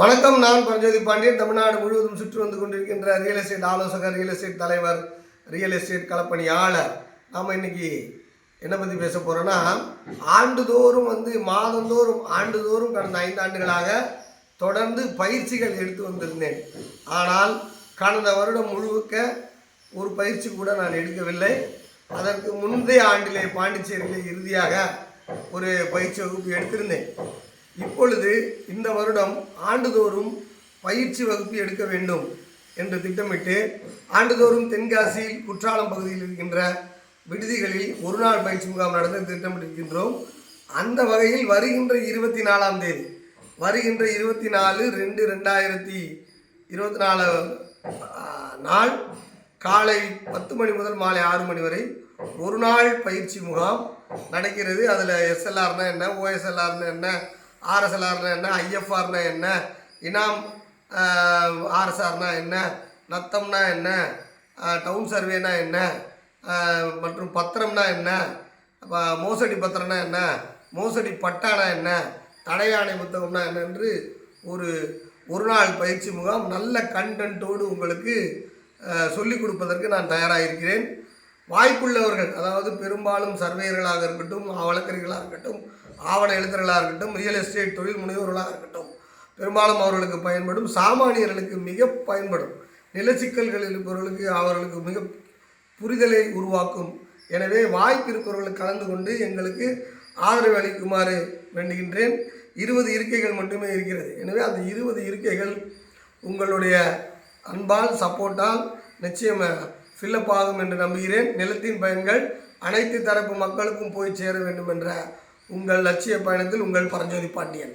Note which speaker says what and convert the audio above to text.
Speaker 1: வணக்கம் நான் பரஞ்சோதி பாண்டியன். தமிழ்நாடு முழுவதும் சுற்றி வந்து கொண்டிருக்கின்ற ரியல் எஸ்டேட் ஆலோசகர் ரியல் எஸ்டேட் தலைவர் ரியல் எஸ்டேட் களப்பணியாளர். நாம் இன்னைக்கு என்ன பற்றி பேச போகிறோன்னா ஆண்டுதோறும் வந்து மாதந்தோறும் ஆண்டுதோறும் கடந்த ஐந்து ஆண்டுகளாக தொடர்ந்து பயிற்சிகள் எடுத்து வந்திருந்தேன். ஆனால் கடந்த வருடம் முழுக்க ஒரு பயிற்சி கூட நான் எடுக்கவில்லை. அதற்கு முந்தைய ஆண்டிலே பாண்டிச்சேரியில் இறுதியாக ஒரு பயிற்சி வகுப்பு எடுத்திருந்தேன். இப்பொழுது இந்த வருடம் ஆண்டுதோறும் பயிற்சி வகுப்பு எடுக்க வேண்டும் என்று திட்டமிட்டு ஆண்டுதோறும் தென்காசியில் குற்றாலம் பகுதியில் இருக்கின்ற விடுதிகளில் ஒரு நாள் பயிற்சி முகாம் நடத்த திட்டமிட்டிருக்கின்றோம். அந்த வகையில் வருகின்ற இருபத்தி நாலாம் தேதி வருகின்ற இருபத்தி நாலு ரெண்டு ரெண்டாயிரத்தி இருபத்தி நாலு நாள் காலை பத்து மணி முதல் மாலை ஆறு மணி வரை ஒரு நாள் பயிற்சி முகாம் நடக்கிறது. அதில் எஸ்எல்ஆர்னா என்ன ஓஎஸ்எல்ஆர்னா என்ன ஆர்எஸ்எல்ஆர்னா என்ன ஐஎஃப்ஆர்னா என்ன இனாம் ஆர்எஸ்ஆர்னா என்ன நத்தம்னா என்ன டவுன் சர்வேனா என்ன மற்றும் பத்திரம்னா என்ன மோசடி பத்திரம்னா என்ன மோசடி பட்டானா என்ன தடையாணை புத்தகம்னா என்ன என்று ஒரு ஒரு நாள் பயிற்சி முகாம். நல்ல கண்டென்ட்டோடு உங்களுக்கு சொல்லிக் கொடுப்பதற்கு நான் தயாராக இருக்கிறேன் வாய்ப்புள்ளவர்கள் அதாவது பெரும்பாலும் சர்வேயர்களாக இருக்கட்டும் வழக்கறிஞர்களாக இருக்கட்டும் ஆவண எழுத்தர்களாக இருக்கட்டும் ரியல் எஸ்டேட் தொழில் முனைவோர்களாக இருக்கட்டும் பெரும்பாலும் அவர்களுக்கு பயன்படும் சாமானியர்களுக்கு மிக பயன்படும் நிலச்சிக்கல்கள் இருப்பவர்களுக்கு அவர்களுக்கு மிக புரிதலை உருவாக்கும். எனவே வாய்ப்பு இருப்பவர்கள் கலந்து கொண்டு எங்களுக்கு ஆதரவு அளிக்குமாறு வேண்டுகின்றேன். இருபது இருக்கைகள் மட்டுமே இருக்கிறது. எனவே அந்த இருபது இருக்கைகள் உங்களுடைய அன்பால் சப்போர்ட்டால் நிச்சயம் ஃபில்லப் ஆகும் என்று நம்புகிறேன். நிலத்தின் பயன்கள் அனைத்து தரப்பு மக்களுக்கும் போய் சேர வேண்டும் என்ற உங்கள் லட்சிய பயணத்தில் உங்கள் பரஞ்சோதி பாண்டியன்.